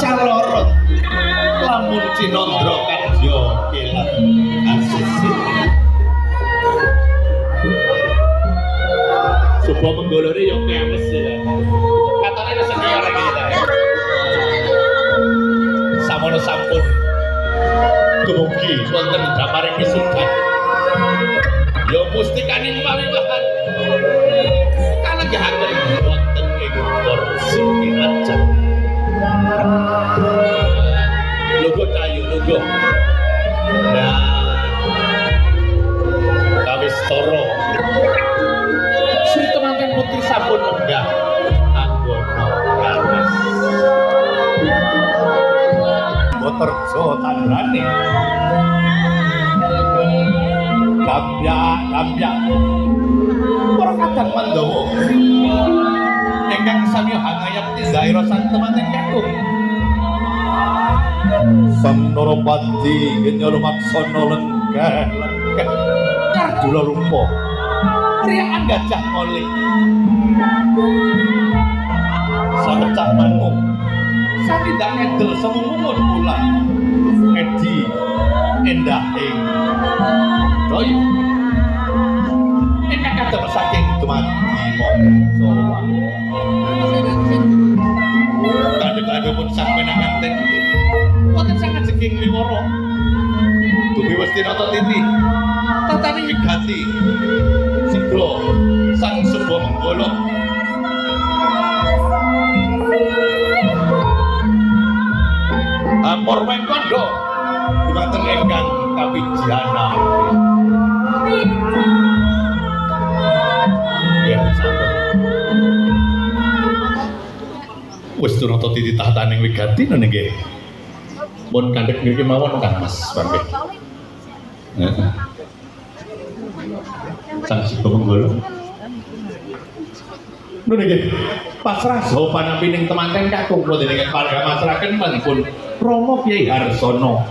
calorot lamun cinondro kadya kelan asisi Supo menggolore yo kemes ya. Katane wis senior iki. Samono sampun dumugi wonten damaring kesudan. Yo mustikaning pawiwahan. Kalenggahaken wonten ing kursi kinajat. Nah, kawis toro. Sri temanten putri sampun menggah anggono kamis. Motor jo tandrane. Gambya, gambya. Para kadang mandawa. Ingkang sami hangayap di daerah santemanten kakung. Sang Noropati kenya lumaksana lenggah lenggah Kardula rupa. Riaan gajah molek Samecak manmu? Satindak edel semumun pula. Edi Endah ing Doyo Dubi wis tinata titi. Tatani wigati. Sigra sang suba menggolo. Ampor wengkondo Dumateng engkang kawijana. Ya sampun Wis tunata titi tahtaning wigati nggih pun kandek niki mawon Kang Mas Bangke. Heeh. Sang Sibo Menggolo. Nuh niki pasrah saha panampining temanten kakung ingkang parga masraken panipun Romo Kiai Harsono.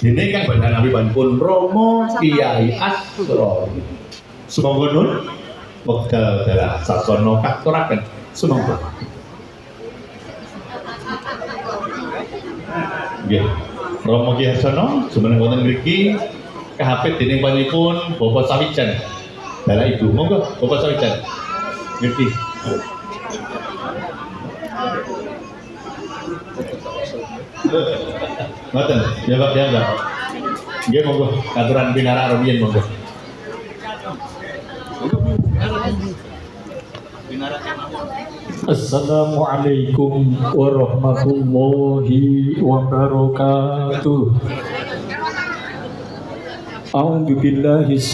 Dene kang badhe nami panipun Romo Kiai Asro. Sumangga nun wekdal dalah sasono katuraken. Sumangga. Nggih. Romo Ki Harsono jumeneng wonten mriki kahapit dening panipun Bapak Sawijan. Dalah Ibu, monggo Bapak Sawijan. Ngerti. Ngoten, ya Pak. Nggih monggo katuran pinara rumiyin monggo. Assalamualaikum warahmatullahi wabarakatuh. A'udzu